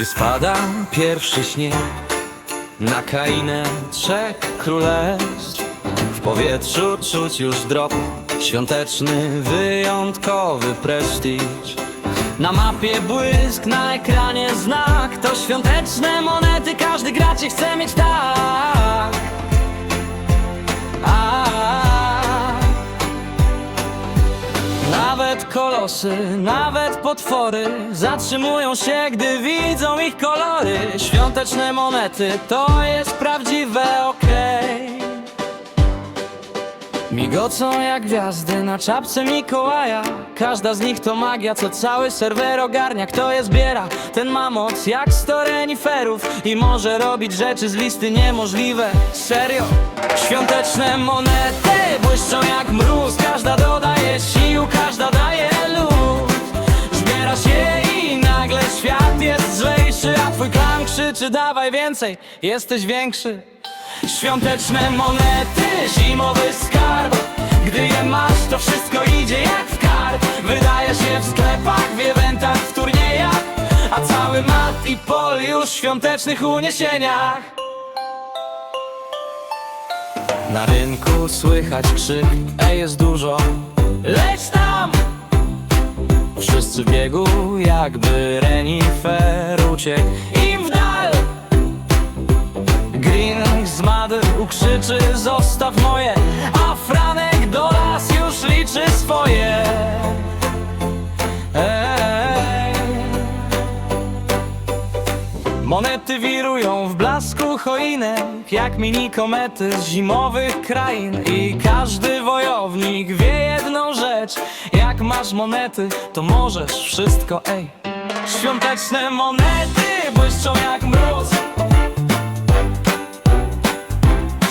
Gdy spada pierwszy śnieg na krainę trzech królestw. W powietrzu czuć już drop świąteczny, wyjątkowy prestiż. Na mapie błysk, na ekranie znak. To świąteczne monety, każdy gracie chce mieć tak kolosy, nawet potwory Zatrzymują się, gdy widzą ich kolory. Świąteczne monety, to jest prawdziwe okej. Migocą jak gwiazdy na czapce Mikołaja. Każda z nich to magia, co cały serwer ogarnia. Kto je zbiera, ten ma moc jak sto reniferów. I może robić rzeczy z listy niemożliwe. Serio, świąteczne monety błyszczą jak mróz. Każda dodaje sił, każda daje krzyczy dawaj więcej, jesteś większy. Świąteczne monety, zimowy skarb. Gdy je masz, to wszystko idzie jak w kart Wydaje się w sklepach, w eventach, w turniejach. A cały mat i pol już w świątecznych uniesieniach. Na rynku słychać krzyk, ej jest dużo. Leć tam! Wszyscy biegu, jakby renifer uciekł Mady ukrzyczy Zostaw moje A Franek do las już liczy swoje. Ej. Monety wirują w blasku choinek Jak mini komety z zimowych krain. I każdy wojownik wie jedną rzecz Jak masz monety, to możesz wszystko, ej. Świąteczne monety błyszczą jak mróz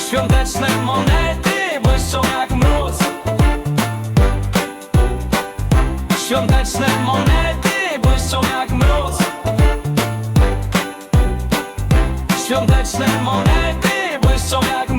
Świąteczne monety błyszczą jak mróz. Świąteczne monety błyszczą jak mróz. Świąteczne monety błyszczą jak mróz